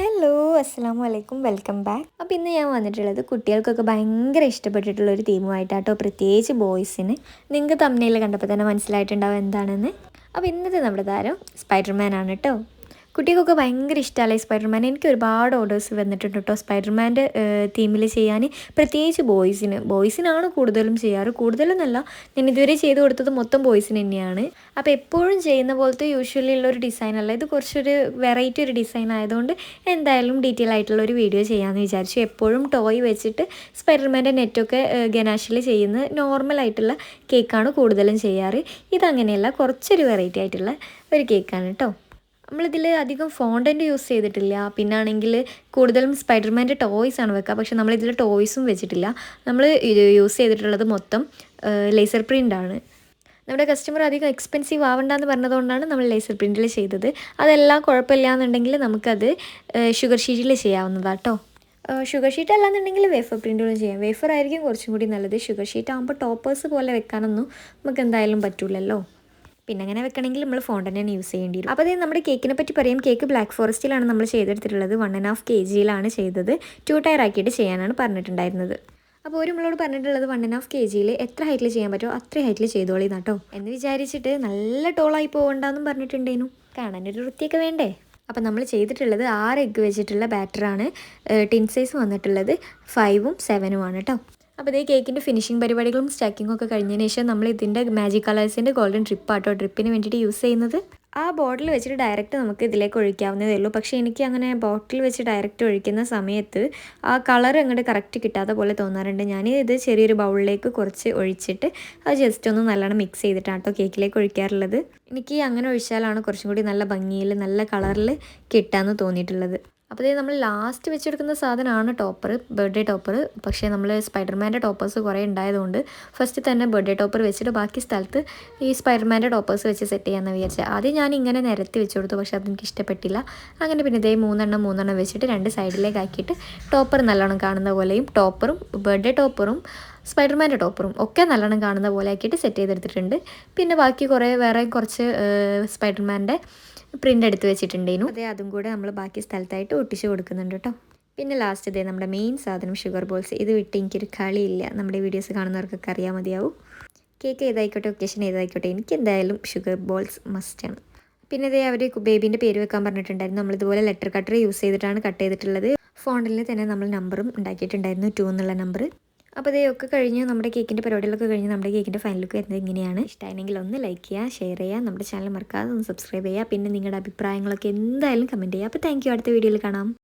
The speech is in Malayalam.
ഹലോ അസ്സാം വലൈക്കും വെൽക്കം ബാക്ക് അപ്പോൾ ഇന്ന് ഞാൻ വന്നിട്ടുള്ളത് കുട്ടികൾക്കൊക്കെ ഭയങ്കര ഇഷ്ടപ്പെട്ടിട്ടുള്ള ഒരു തീമുമായിട്ടാട്ടോ പ്രത്യേകിച്ച് ബോയ്സിന്. നിങ്ങൾക്ക് തമ്മിൽ കണ്ടപ്പോൾ തന്നെ മനസ്സിലായിട്ടുണ്ടാവും എന്താണെന്ന്. അപ്പോൾ ഇന്നത്തെ നമ്മുടെ താരം സ്പൈഡർമാൻ ആണ് കേട്ടോ കുട്ടികൾക്കൊക്കെ ഭയങ്കര ഇഷ്ടമല്ലേ സ്പൈഡർമാൻ? എനിക്ക് ഒരുപാട് ഓർഡേഴ്സ് വന്നിട്ടുണ്ട് കേട്ടോ. സ്പൈഡർമാന്റെ തീമിൽ ചെയ്യാൻ. പ്രത്യേകിച്ച് ബോയ്സിന്. ബോയ്സിനാണ് കൂടുതലും ചെയ്യാറ്. കൂടുതലെന്നല്ല ഞാൻ ഇതുവരെ ചെയ്ത് കൊടുത്തത് മൊത്തം ബോയ്സിന് തന്നെയാണ്. അപ്പോൾ എപ്പോഴും ചെയ്യുന്ന പോലത്തെ യൂഷ്വലി ഉള്ളൊരു ഡിസൈൻ അല്ല. ഇത് കുറച്ചൊരു വെറൈറ്റി ഒരു ഡിസൈൻ ആയതുകൊണ്ട് എന്തായാലും ഡീറ്റെയിൽ ആയിട്ടുള്ള ഒരു വീഡിയോ ചെയ്യാമെന്ന് വിചാരിച്ചു. എപ്പോഴും ടോയ് വെച്ചിട്ട് സ്പൈഡർമാന്റെ നെറ്റൊക്കെ ഗനാഷിൽ ചെയ്യുന്ന നോർമൽ ആയിട്ടുള്ള കേക്കാണ് കൂടുതലും ചെയ്യാറ്. ഇതങ്ങനെയല്ല കുറച്ചൊരു വെറൈറ്റി ആയിട്ടുള്ള ഒരു കേക്കാണ് കേട്ടോ. നമ്മളിതിൽ അധികം ഫോണ്ടന്റ് യൂസ് ചെയ്തിട്ടില്ല. പിന്നാണെങ്കിൽ കൂടുതലും സ്പൈഡർമാന്റെ ടോയ്സ് ആണ് വെക്കുക പക്ഷെ നമ്മളിതിൽ ടോയ്സും വെച്ചിട്ടില്ല. നമ്മൾ യൂസ് ചെയ്തിട്ടുള്ളത് മൊത്തം ലേസർ പ്രിന്റ് ആണ്. നമ്മുടെ കസ്റ്റമർ അധികം എക്സ്പെൻസീവ് ആവണ്ടെന്ന് പറഞ്ഞതുകൊണ്ടാണ് നമ്മൾ ലേസർ പ്രിന്റിൽ ചെയ്തത്. അതെല്ലാം കുഴപ്പമില്ല എന്നുണ്ടെങ്കിൽ നമുക്കത് ഷുഗർ ഷീറ്റിൽ ചെയ്യാവുന്നതാട്ടോ ഷുഗർ ഷീറ്റ് അല്ലാന്നുണ്ടെങ്കിൽ വേഫർ പ്രിന്റുകളും ചെയ്യാം. വേഫർ ആയിരിക്കും കുറച്ചും കൂടി നല്ലത്. ഷുഗർ ഷീറ്റ് ആകുമ്പോൾ ടോപ്പേഴ്സ് പോലെ വെക്കാനൊന്നും നമുക്ക് എന്തായാലും പറ്റില്ലല്ലോ പിന്നെ അങ്ങനെ വെക്കണമെങ്കിൽ നമ്മൾ ഫോൺ തന്നെയാണ് യൂസ് ചെയ്യേണ്ടി വരും അപ്പോൾ അതായത് നമ്മുടെ കേക്കിനെ പറ്റി പറയും. കേക്ക് ബ്ലാക്ക് ഫോറസ്റ്റിലാണ് നമ്മൾ ചെയ്തെടുത്തിട്ടുള്ളത്. വൺ ആൻഡ് ഹാഫ് കെ ജിയിലാണ് ചെയ്തത്. ടു ടയർ ആക്കിയിട്ട് ചെയ്യാനാണ് പറഞ്ഞിട്ടുണ്ടായിരുന്നത്. അപ്പോൾ ഒരു നമ്മളോട് പറഞ്ഞിട്ടുള്ളത് വൺ ആൻഡ് ഹാഫ് കെ ജിയിൽ എത്ര ഹൈറ്റിൽ ചെയ്യാൻ പറ്റുമോ അത്ര ഹൈറ്റിൽ ചെയ്തോളി കേട്ടോ എന്ന് വിചാരിച്ചിട്ട് നല്ല ടോളായി പോകണ്ടെന്നും പറഞ്ഞിട്ടുണ്ടേനു. കാണാനൊരു വൃത്തിയൊക്കെ വേണ്ടേ? അപ്പോൾ നമ്മൾ ചെയ്തിട്ടുള്ളത് ആറ് എഗ്ഗ് വെച്ചിട്ടുള്ള ബാറ്ററാണ് ടിൻ സൈസ് വന്നിട്ടുള്ളത് ഫൈവും സെവനും ആണ് കേട്ടോ അപ്പോൾ ഇതേ കേക്കിന്റെ ഫിനിഷിംഗ് പരിപാടികളും സ്റ്റാക്കിങ്ങും ഒക്കെ കഴിഞ്ഞതിന് ശേഷം നമ്മൾ ഇതിന്റെ മാജിക് കളേഴ്സിന്റെ ഗോൾഡൻ ട്രിപ്പ് ആട്ടോ ട്രിപ്പിന് വേണ്ടിയിട്ട് യൂസ് ചെയ്യുന്നത്. ആ ബോട്ടിൽ വെച്ചിട്ട് ഡയറക്റ്റ് നമുക്ക് ഇതിലേക്ക് ഒഴിക്കാവുന്നതേ ഉള്ളൂ. പക്ഷേ എനിക്ക് അങ്ങനെ ബോട്ടിൽ വെച്ച് ഡയറക്റ്റ് ഒഴിക്കുന്ന സമയത്ത് ആ കളർ അങ്ങോട്ട് കറക്റ്റ് കിട്ടാത്ത പോലെ തോന്നാറുണ്ട്. ഞാൻ ഇത് ചെറിയൊരു ബൗളിലേക്ക് കുറച്ച് ഒഴിച്ചിട്ട് അത് ജസ്റ്റ് ഒന്ന് നല്ലോണം മിക്സ് ചെയ്തിട്ടാണ് കേക്കിലേക്ക് ഒഴിക്കാറുള്ളത്. എനിക്ക് അങ്ങനെ ഒഴിച്ചാലാണ് കുറച്ചും കൂടി നല്ല ഭംഗിയിൽ നല്ല കളറിൽ കിട്ടാമെന്ന് തോന്നിയിട്ടുള്ളത്. അപ്പോൾ ഇത് നമ്മൾ ലാസ്റ്റ് വെച്ചെടുക്കുന്ന സാധനമാണ് ടോപ്പർ ബർത്ത്ഡേ ടോപ്പർ പക്ഷേ നമ്മൾ സ്പൈഡർമാന്റെ ടോപ്പേഴ്സ് കുറേ ഉണ്ടായതുകൊണ്ട് ഫസ്റ്റ് തന്നെ ബർത്ത്ഡേ ടോപ്പർ വെച്ചിട്ട് ബാക്കി സ്ഥലത്ത് ഈ സ്പൈഡർമാന്റെ ടോപ്പേഴ്സ് വെച്ച് സെറ്റ് ചെയ്യാമെന്ന് വിചാരിച്ചത് ആദ്യം ഞാൻ ഇങ്ങനെ നിരത്തി വെച്ച് കൊടുത്തു പക്ഷേ അതെനിക്ക് ഇഷ്ടപ്പെട്ടില്ല. അങ്ങനെ പിന്നെ ഇതേ മൂന്നെണ്ണം മൂന്നെണ്ണം വെച്ചിട്ട് രണ്ട് സൈഡിലേക്ക് ആക്കിയിട്ട് ടോപ്പർ നല്ലോണം കാണുന്ന പോലെയും ടോപ്പറും ബർത്ത്ഡേ ടോപ്പറും സ്പൈഡർമാന്റെ ടോപ്പറും ഒക്കെ നല്ലോണം കാണുന്ന പോലെ ആക്കിയിട്ട് സെറ്റ് ചെയ്തെടുത്തിട്ടുണ്ട്. പിന്നെ ബാക്കി കുറേ വേറെ കുറച്ച് സ്പൈഡർമാന്റെ പ്രിന്റ് എടുത്ത് വെച്ചിട്ടുണ്ടേനു. അതേ അതും കൂടെ നമ്മൾ ബാക്കി സ്ഥലത്തായിട്ട് ഒട്ടിച്ച് കൊടുക്കുന്നുണ്ട് കേട്ടോ പിന്നെ ലാസ്റ്റ് ഇതേ നമ്മുടെ മെയിൻ സാധനം ഷുഗർ ബോൾസ് ഇത് വിട്ട് എനിക്കൊരു കളിയില്ല. നമ്മുടെ വീഡിയോസ് കാണുന്നവർക്കൊക്കെ അറിയാൻ മതിയാവും. കേക്ക് ഏതായിക്കോട്ടെ ഒക്കേഷൻ ഏതായിക്കോട്ടെ എനിക്ക് എന്തായാലും ഷുഗർ ബോൾസ് മസ്റ്റാണ് പിന്നെ ഇതേ അവർ ബേബീന്റെ പേര് വെക്കാൻ പറഞ്ഞിട്ടുണ്ടായിരുന്നു. നമ്മളിതുപോലെ ലെറ്റർ കട്ടർ യൂസ് ചെയ്തിട്ടാണ് കട്ട് ചെയ്തിട്ടുള്ളത്. ഫോണിൽ തന്നെ നമ്മൾ നമ്പറും ഉണ്ടാക്കിയിട്ടുണ്ടായിരുന്നു ടു എന്നുള്ള നമ്പർ അപ്പോൾ ഇതൊക്കെ കഴിഞ്ഞ് നമ്മുടെ കേക്കിന്റെ പരിപാടികളൊക്കെ കഴിഞ്ഞ് നമ്മുടെ കേക്കിന്റെ ഫൈനൽ ലുക്ക് വരുന്നത് ഇങ്ങനെയാണ്. ഇഷ്ടമായിരുന്നെങ്കിൽ ഒന്ന് ലൈക്ക് ചെയ്യുക ഷെയർ ചെയ്യുക നമ്മുടെ ചാനൽ മറക്കാതെ ഒന്ന് സബ്സ്ക്രൈബ് ചെയ്യുക പിന്നെ നിങ്ങളുടെ അഭിപ്രായങ്ങളൊക്കെ എന്തായാലും കമന്റ് ചെയ്യുക അപ്പോൾ താങ്ക് അടുത്ത വീഡിയോയിൽ കാണാം.